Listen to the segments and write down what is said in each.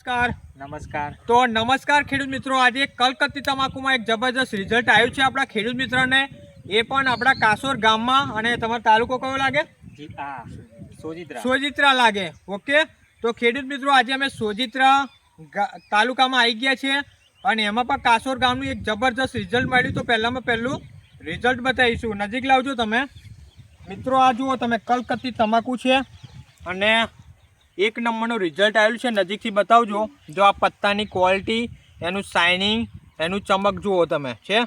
નમસ્કાર. નમસ્કાર. તો નમસ્કાર ખેડૂત મિત્રો આજે કલકત્તી તમાકુમાં એક જબરજસ્ત રિઝલ્ટ આવ્યું છે આપણા ખેડૂત મિત્રને. એ પણ આપણા કાસોર ગામમાં અને તમારો તાલુકો કયો લાગે? સોજિત્રા. સોજિત્રા લાગે. ઓકે? તો ખેડૂત મિત્રો આજે અમે સોજિત્રા તાલુકામાં આવી ગયા છીએ અને એમાં પણ કાસોર ગામનું એક જબરજસ્ત રિઝલ્ટ મળ્યું. તો પહેલામાં પહેલું રિઝલ્ટ બતાવીશું. નજીક લાવજો તમે. મિત્રો આ જુઓ તમે કલકત્તી તમાકુ છે અને એક નંબરનું રિઝલ્ટ આવેલું છે. નજીકથી બતાવજો. જો આ પત્તાની ક્વોલિટી એનું શાઇનિંગ એનું ચમક જુઓ તમે, છે?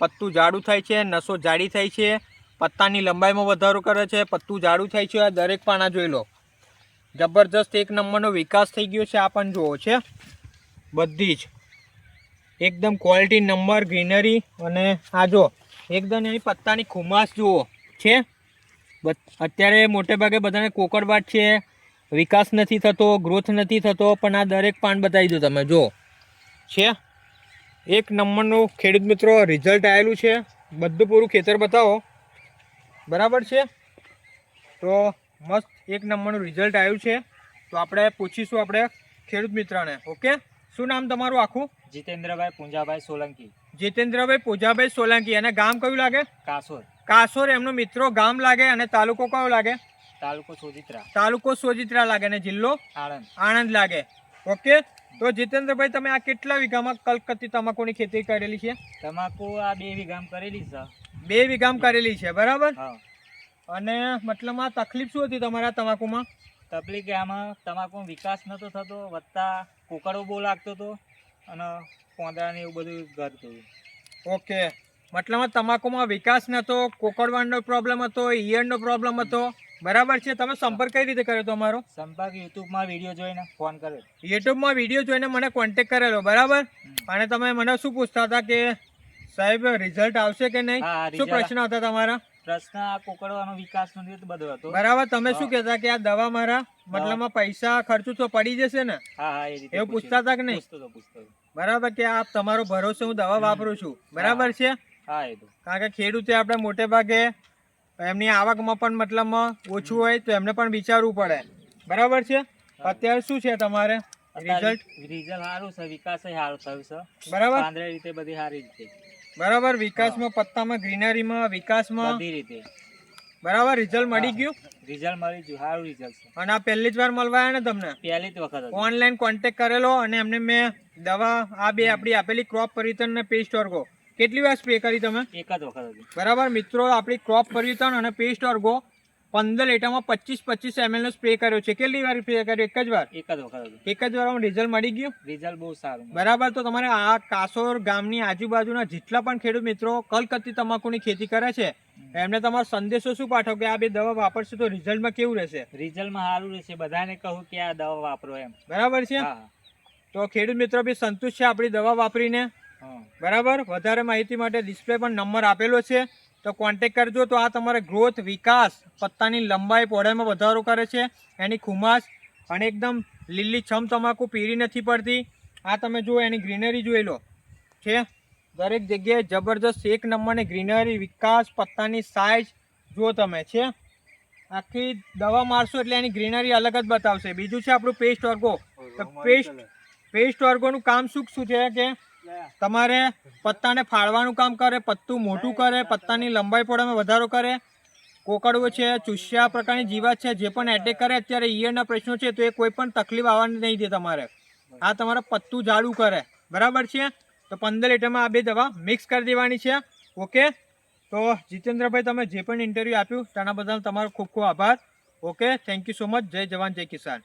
પત્તું જાડું થાય છે, નસો જાડી થાય છે. પત્તાની લંબાઈમાં વધારો કરે છે. પત્તું જાડું થાય છે. આ દરેક પાના જોઈ લો. જબરજસ્ત એક નંબરનો વિકાસ થઈ ગયો છે. આ પણ જુઓ, છે? બધી જ. એકદમ ક્વોલિટી નંબર ગ્રીનરી અને આ જો, એકદમ એની પત્તાની ખુમાશ જુઓ, છે? અત્યારે મોટે ભાગે બધાને કોકરબાટ છે. વિકાસ નથી થતો ગ્રોથ નથી થતો પણ આ દરેક પાન બતાવી દો તમે જો છે? એક નંબરનું ખેડૂત મિત્રો રિઝલ્ટ આવેલું છે. બધું પૂરું ખેતર બતાવો. બરાબર છે? તો મસ્ત એક નંબરનું રિઝલ્ટ આવ્યું છે. તો આપણે પૂછીશું આપણે ખેડૂત મિત્રને ઓકે? શું નામ તમારું આખું? જીતેન્દ્રભાઈ પૂંજાભાઈ સોલંકી. જીતેન્દ્રભાઈ પૂજાભાઈ સોલંકી. અને ગામ કયું લાગે? કાસોર. કાસોર એમનો મિત્રો ગામ લાગે અને તાલુકો કયો લાગે? તાલુકો સોજિત્રા. તાલુકો સોજિત્રા લાગે ને જિલ્લો? આણંદ. આણંદ લાગે. ઓકે? તો જીતેન્દ્રભાઈ તમે આ કેટલા વીઘામાં કલકત્તી તમાકુની ખેતી કરેલી છે? તમાકુ આ બે વીઘામ કરેલી છે. બે વીઘામાં કરેલી છે બરાબર? અને મતલબ આ તકલીફ શું હતી તમારા તમાકુમાં? તકલીફ કે આમાં તમાકુ વિકાસ નતો થતો વધતા કોકડો બહુ લાગતો હતો અને પોંદરાને એવું બધું કરતું ઓકે. મતલબ તમાકુમાં વિકાસ નહોતો કોકડવાનો પ્રોબ્લેમ હતો ઈયળનો પ્રોબ્લેમ હતો? બરાબર છે. તમે સંપર્ક કઈ રીતે કર્યો તમારો સંપર્ક યુટ્યુબમાં વીડિયો જોઈને ફોન કર્યો. યુટ્યુબમાં વીડિયો જોઈને મને કોન્ટેક કરેલો બરાબર? અને તમે મને શું પૂછતા હતા કે સાહેબ રિઝલ્ટ આવશે કે નહીં? શું પ્રશ્ન હતા તમારા? પ્રશ્ન આ કોકડવાનો વિકાસ નો બધો હતો. બરાબર તમે શું. કહેતા કે આ દવા મારા મતલબમાં પૈસા ખર્ચું તો પડી જશે ને? હા હા એ રીતે એવું. પૂછતા હતા કે નહીં? બરાબર કે આ તમારો ભરોસો હું દવા વાપરું છું. બરાબર છે? હા એ તો. કારણ કે ખેડૂતે આપણે મોટે ભાગે એમની આવકમાં પણ મતલબ ઓછું હોય તો એમને પણ વિચારવું પડે. બરાબર છે? અત્યારે શું છે તમારે? રિઝલ્ટ રિઝલ્ટ સારું છે વિકાસ સારો થયો છે. બરાબર? પાંદડા રીતે બધી સારી રીતે. બરાબર વિકાસમાં પત્તામાં ગ્રીનરીમાં વિકાસમાં? બધી રીતે. બરાબર રિઝલ્ટ મળી ગયું? રિઝલ્ટ મળી ગયું સારું રિઝલ્ટ છે. અને આ પહેલી જ વાર મળવાયા ને તમને? પહેલી જ વખત ઓનલાઈન કોન્ટેક્ટ કરેલો અને એમને મેં દવા આ બે આપણી આપેલી ક્રોપ પરિવર્તન ને પેસ્ટ ઓર્ગો કેટલી વાર સ્પ્રે કરી તમે? એક જ વખત બરાબર મિત્રો આપણી ક્રોપ પરિવર્તન અને પેસ્ટ ઓર્ગો પંદર લીટરમાં પચીસ પચીસ એમએલ નો સ્પ્રે કર્યો છે. કેટલી વાર સ્પ્રે કર્યો? એક જ વાર? એક જ વખત એક જ વારમાં રિઝલ્ટ મળી ગયું? રિઝલ્ટ બહુ સારું બરાબર તો તમારે આ કાસોર ગામની આજુબાજુના જેટલા પણ ખેડૂત મિત્રો કલકત્તી તમાકુની ખેતી કરે છે એમને તમારો સંદેશો શું પાઠવો કે આ બે દવા વાપરશે તો રિઝલ્ટમાં કેવું રહેશે? રિઝલ્ટમાં સારું રહેશે. બધાને કહું કે આ દવા વાપરો એમ. બરાબર છે? તો ખેડૂત મિત્રો બી સંતુષ્ટ છે આપણી દવા વાપરીને? બરાબર? વધારે માહિતી માટે ડિસ્પ્લે પર નંબર આપેલો છે. તો કોન્ટેક કરજો તો આ તમારે ગ્રોથ વિકાસ પત્તાની લંબાઈ પહોળાઈમાં વધારો કરે છે. એની ખુમાશ અને એકદમ લીલી છમ તમાકુ પીળી નથી પડતી. આ તમે જુઓ એની ગ્રીનરી જોઈ લો. છે? દરેક જગ્યાએ જબરજસ્ત એક નંબરની ગ્રીનરી વિકાસ પત્તાની સાઇઝ જુઓ તમે. છે? આખી દવા મારશો એટલે એની ગ્રીનરી અલગ જ બતાવશે. બીજું છે આપણું પેસ્ટ ઓર્ગો તો પેસ્ટ પેસ્ટ ઓર્ગોનું કામ શું શું છે કે તમારે પત્તાને ફાળવાનું કામ કરે, પત્તું મોટું કરે, પત્તાની લંબાઈ પોળામાં વધારો કરે. કોકડવો છે, ચૂસ્યા પ્રકારની જીવાત છે, જે પણ એટેક કરે, અત્યારે ઈયળના પ્રશ્નો છે, તો એ કોઈ પણ તકલીફ આવવાની નહીં દે તમારે. આ તમારે પત્તું જાડું કરે. બરાબર છે? તો પંદર લીટરમાં આ બે દવા મિક્સ કરી દેવાની છે. ઓકે તો જીતેન્દ્રભાઈ, તમે જે પણ ઇન્ટરવ્યૂ આપ્યું, તેના બદલ તમારો ખૂબ ખૂબ આભાર. Okay thank you so much જય જવાન, જય કિસાન.